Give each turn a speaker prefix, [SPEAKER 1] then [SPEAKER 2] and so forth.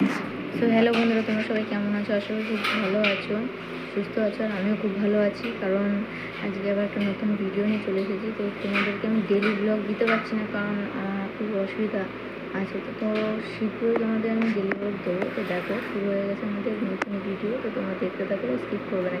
[SPEAKER 1] So hello বন্ধুরা, তোমরা সবাই কেমন আছো? আসলে খুব ভালো আছো, সুস্থ আছো, আর আমিও খুব ভালো আছি। কারণ আজকে আবার একটা নতুন ভিডিও নিয়ে চলে এসেছি। তো তোমাদেরকে আমি ডেলি ব্লগ দিতে পারছি না, কারণ খুব অসুবিধা আছে। তো তো শীঘ্রই তোমাদের আমি ডেলি ব্লগ দেবো। তো দেখো, শুরু হয়ে গেছে আমাদের নতুন ভিডিও তো তোমরা দেখতে থাকলে স্কিপ করবে না।